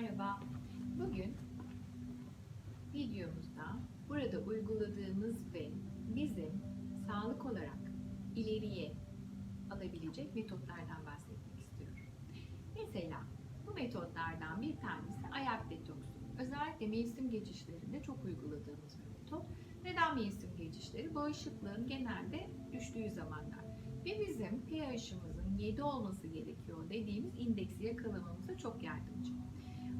Merhaba. Bugün videomuzda burada uyguladığımız ve bizim sağlık olarak ileriye alabilecek metotlardan bahsetmek istiyorum. Mesela bu metotlardan bir tanesi ayak detoksu. Özellikle mevsim geçişlerinde çok uyguladığımız bir metot. Neden mevsim geçişleri? Bağışıklığın genelde düştüğü zamanlar. Ve bizim pH'ımızın 7 olması gerekiyor dediğimiz indeksi yakalamamıza çok yardımcı.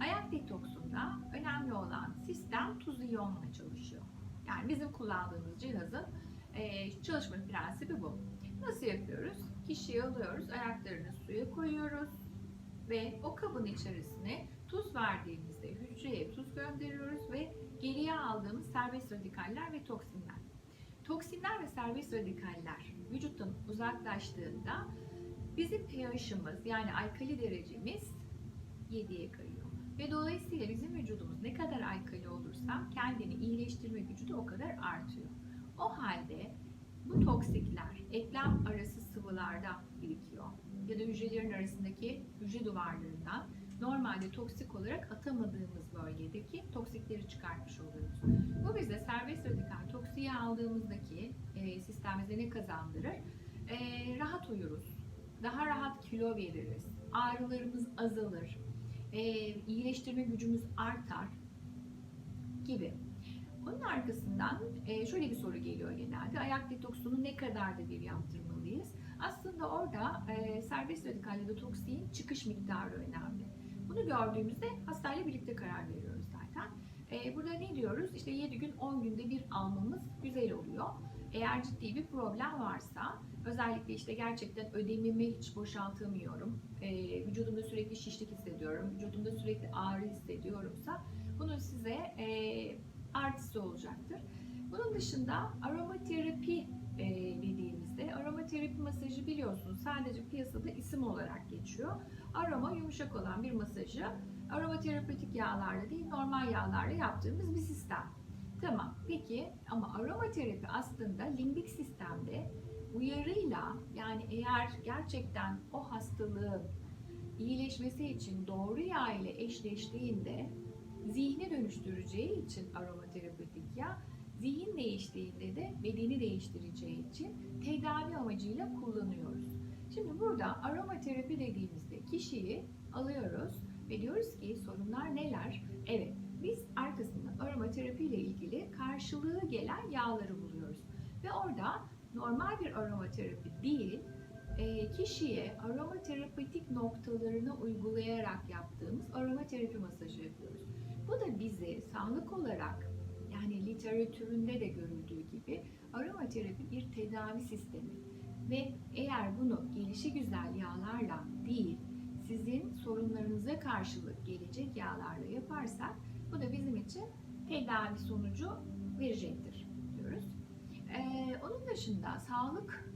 Ayak detoksunda önemli olan sistem tuz iyonla çalışıyor. Yani bizim kullandığımız cihazın e, çalışma prensibi bu. Nasıl yapıyoruz? Kişiyi alıyoruz, ayaklarını suya koyuyoruz ve o kabın içerisine tuz verdiğimizde hücreye tuz gönderiyoruz ve geriye aldığımız serbest radikaller ve toksinler. Toksinler ve serbest radikaller vücuttan uzaklaştığında bizim pH'ımız yani alkali derecemiz 7'ye kayıyor. Ve dolayısıyla bizim vücudumuz ne kadar alkali olursa kendini iyileştirme gücü de o kadar artıyor. O halde bu toksikler eklem arası sıvılarda birikiyor ya da hücrelerin arasındaki hücre duvarlarından normalde toksik olarak atamadığımız bölgedeki toksikleri çıkartmış oluyoruz. Bu bize serbest radikal toksiği aldığımızdaki e, sistemimize ne kazandırır? E, rahat uyuruz, daha rahat kilo veririz, ağrılarımız azalır, e, iyileştirme gücümüz artar gibi. Onun arkasından e, şöyle bir soru geliyor genelde. Ayak detoksunu ne kadar da bir yaptırmalıyız? Aslında orada e, serbest radikal ya da çıkış miktarı önemli. Bunu gördüğümüzde hastayla birlikte karar veriyoruz zaten. E, burada ne diyoruz? İşte 7 gün 10 günde bir almamız güzel oluyor. Eğer ciddi bir problem varsa özellikle işte gerçekten ödemimi hiç boşaltamıyorum, e, vücudumda sürekli şişlik hissediyorum, vücudumda sürekli ağrı hissediyorumsa bunun size e, artısı olacaktır. Bunun dışında aromaterapi e, dediğimizde aromaterapi masajı biliyorsunuz sadece piyasada isim olarak geçiyor. Aroma yumuşak olan bir masajı aromaterapetik yağlarla değil normal yağlarla yaptığımız bir sistem. Tamam peki ama aromaterapi aslında limbik sistemde uyarıyla yani eğer gerçekten o hastalığın iyileşmesi için doğru yağ ile eşleştiğinde zihni dönüştüreceği için aromaterapetik yağ zihin değiştiğinde de bedeni değiştireceği için tedavi amacıyla kullanıyoruz. Şimdi burada aromaterapi dediğimizde kişiyi alıyoruz ve diyoruz ki sorunlar neler? Evet biz arkasından aromaterapi ile ilgili karşılığı gelen yağları buluyoruz. Ve orada normal bir aromaterapi değil, e, kişiye aromaterapetik noktalarını uygulayarak yaptığımız aromaterapi masajı yapıyoruz. Bu da bizi sağlık olarak yani literatüründe de görüldüğü gibi aromaterapi bir tedavi sistemi. Ve eğer bunu gelişi güzel yağlarla değil, sizin sorunlarınıza karşılık gelecek yağlarla yaparsak bu da bizim için tedavi sonucu verecektir. Ee, onun dışında sağlık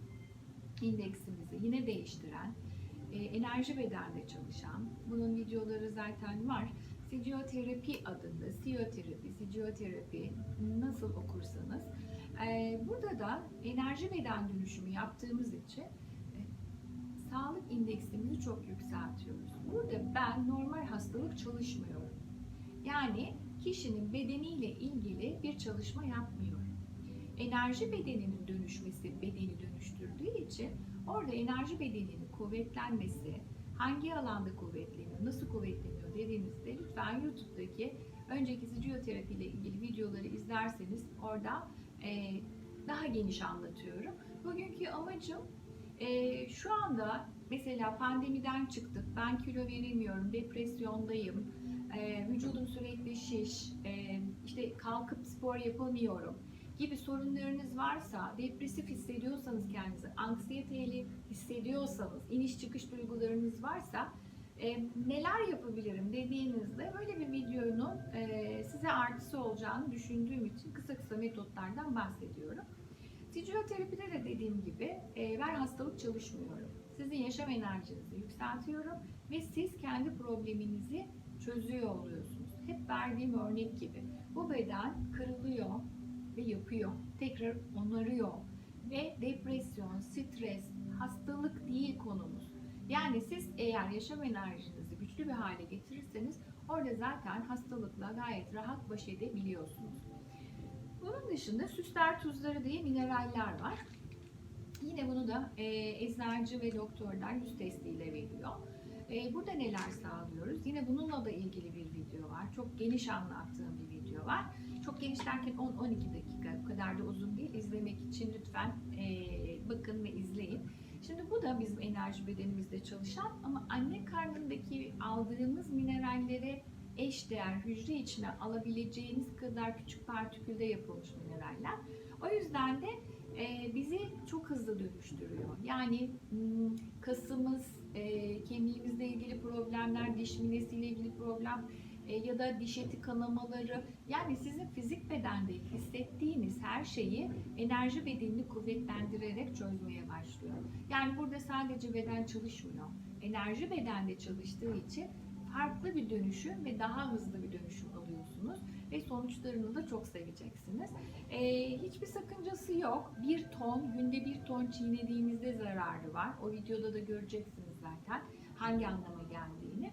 indeksimizi yine değiştiren, e, enerji bedende çalışan, bunun videoları zaten var. Sizyoterapi adında, siyoterapi, sizyoterapi nasıl okursanız. E, burada da enerji beden dönüşümü yaptığımız için e, sağlık indeksimizi çok yükseltiyoruz. Burada ben normal hastalık çalışmıyorum. Yani kişinin bedeniyle ilgili bir çalışma yapmıyorum. Enerji bedeninin dönüşmesi bedeni dönüştürdüğü için orada enerji bedeninin kuvvetlenmesi, hangi alanda kuvvetleniyor, nasıl kuvvetleniyor dediğimizde lütfen YouTube'daki önceki fizyoterapi ile ilgili videoları izlerseniz orada e, daha geniş anlatıyorum. Bugünkü amacım e, şu anda mesela pandemiden çıktık, ben kilo veremiyorum, depresyondayım, e, vücudum sürekli şiş, e, işte kalkıp spor yapamıyorum gibi sorunlarınız varsa, depresif hissediyorsanız kendinizi, anksiyeteli hissediyorsanız, iniş çıkış duygularınız varsa e, neler yapabilirim dediğinizde böyle bir videonun e, size artısı olacağını düşündüğüm için kısa kısa metotlardan bahsediyorum. Fizyoterapide de dediğim gibi e, ben hastalık çalışmıyorum. Sizin yaşam enerjinizi yükseltiyorum ve siz kendi probleminizi çözüyor oluyorsunuz. Hep verdiğim örnek gibi. Bu beden kırılıyor ve yapıyor. Tekrar onarıyor. Ve depresyon, stres, hastalık değil konumuz. Yani siz eğer yaşam enerjinizi güçlü bir hale getirirseniz Orada zaten hastalıkla gayet rahat baş edebiliyorsunuz. Bunun dışında süsler tuzları diye mineraller var. Yine bunu da e, eczacı ve doktorlar yüz testiyle veriyor. E, burada neler sağlıyoruz? Yine bununla da ilgili bir video var. Çok geniş anlattığım bir video var. Çok geniş derken 10-12 dakika, bu kadar da uzun değil. İzlemek için lütfen e, bakın ve izleyin. Şimdi bu da bizim enerji bedenimizde çalışan ama anne karnındaki aldığımız minerallere eş değer hücre içine alabileceğiniz kadar küçük partikülde yapılmış mineraller. O yüzden de e, bizi çok hızlı dönüştürüyor. Yani hmm, kasımız, e, kemiğimizle ilgili problemler, diş minesiyle ilgili problem e, ya da diş eti kanamaları yani sizin fizik bedende hissettiğiniz her şeyi enerji bedenini kuvvetlendirerek çözmeye başlıyor. Yani burada sadece beden çalışmıyor. Enerji bedende çalıştığı için farklı bir dönüşüm ve daha hızlı bir dönüşüm alıyorsunuz ve sonuçlarını da çok seveceksiniz. Ee, hiçbir sakıncası yok. Bir ton, günde bir ton çiğnediğinizde zararı var. O videoda da göreceksiniz zaten hangi anlama geldiğini.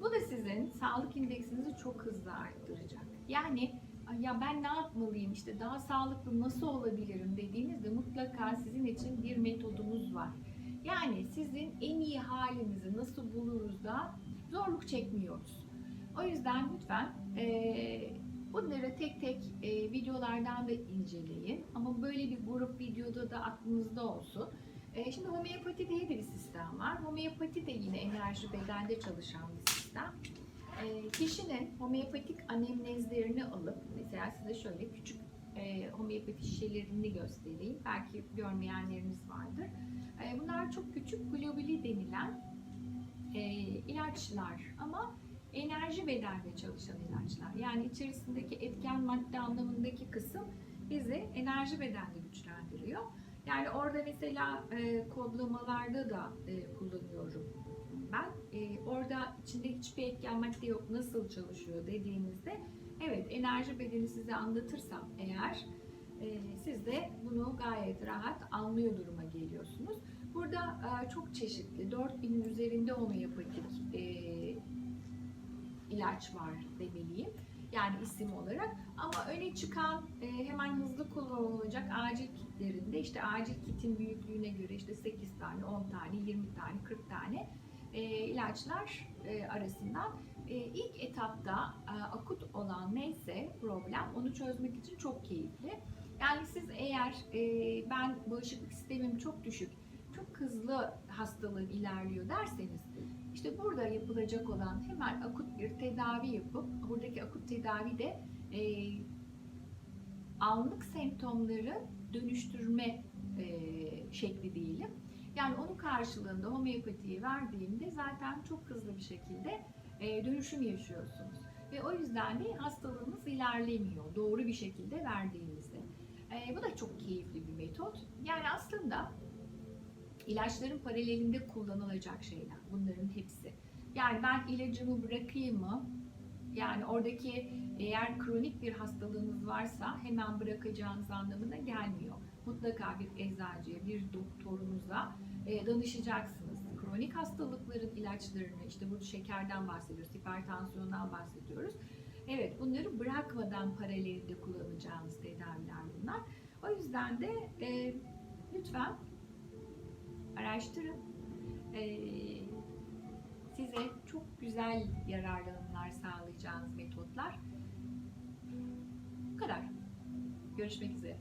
Bu da sizin sağlık indeksinizi çok hızlı arttıracak. Yani "Ay ya ben ne yapmalıyım işte daha sağlıklı nasıl olabilirim dediğinizde mutlaka sizin için bir metodumuz var. Yani sizin en iyi halinizi nasıl buluruz da zorluk çekmiyoruz. O yüzden lütfen eee, bunları tek tek eee, videolardan da inceleyin. Ama böyle bir grup videoda da aklınızda olsun. Eee, şimdi homeopati diye bir sistem var. Homeopati de yine enerji bedende çalışan bir sistem. Eee, kişinin homeopatik anemnezlerini alıp mesela size şöyle küçük eee homeopati şişelerini göstereyim. Belki görmeyenleriniz vardır. Bunlar çok küçük globuli denilen e, ilaçlar ama enerji bedende çalışan ilaçlar. Yani içerisindeki etken madde anlamındaki kısım bizi enerji bedende güçlendiriyor. Yani orada mesela e, kodlamalarda da e, kullanıyorum ben. E, orada içinde hiçbir etken madde yok nasıl çalışıyor dediğinizde evet enerji bedeni size anlatırsam eğer e, siz de bunu gayet rahat anlıyor duruma geliyorsunuz. Burada e, çok çeşitli, 4000'in üzerinde homeopatik e, ilaç var demeliyim. Yani isim olarak. Ama öne çıkan e, hemen hızlı kullanılacak acil kitlerinde işte acil kitin büyüklüğüne göre işte 8 tane, 10 tane, 20 tane, 40 tane e, ilaçlar e, arasından e, ilk etapta e, akut olan neyse problem onu çözmek için çok keyifli. Yani siz eğer e, ben bağışıklık sistemim çok düşük, çok hızlı hastalığım ilerliyor derseniz işte burada yapılacak olan hemen akut bir tedavi yapıp buradaki akut tedavi de e, anlık semptomları dönüştürme e, şekli diyelim. Yani onun karşılığında homeopatiyi verdiğimde zaten çok hızlı bir şekilde e, dönüşüm yaşıyorsunuz. Ve o yüzden de hastalığınız ilerlemiyor doğru bir şekilde verdiğinizde. E, bu da çok keyifli bir metot. Yani aslında ilaçların paralelinde kullanılacak şeyler bunların hepsi. Yani ben ilacımı bırakayım mı? Yani oradaki eğer kronik bir hastalığınız varsa hemen bırakacağınız anlamına gelmiyor. Mutlaka bir eczacıya, bir doktorunuza e, danışacaksınız. Kronik hastalıkların ilaçlarını, işte burada şekerden bahsediyoruz, hipertansiyondan bahsediyoruz. Evet, bunları bırakmadan paralelinde kullanacağınız tedaviler bunlar. O yüzden de e, lütfen araştırın. Ee, size çok güzel yararlanımlar sağlayacağınız metotlar. Bu kadar. Görüşmek üzere.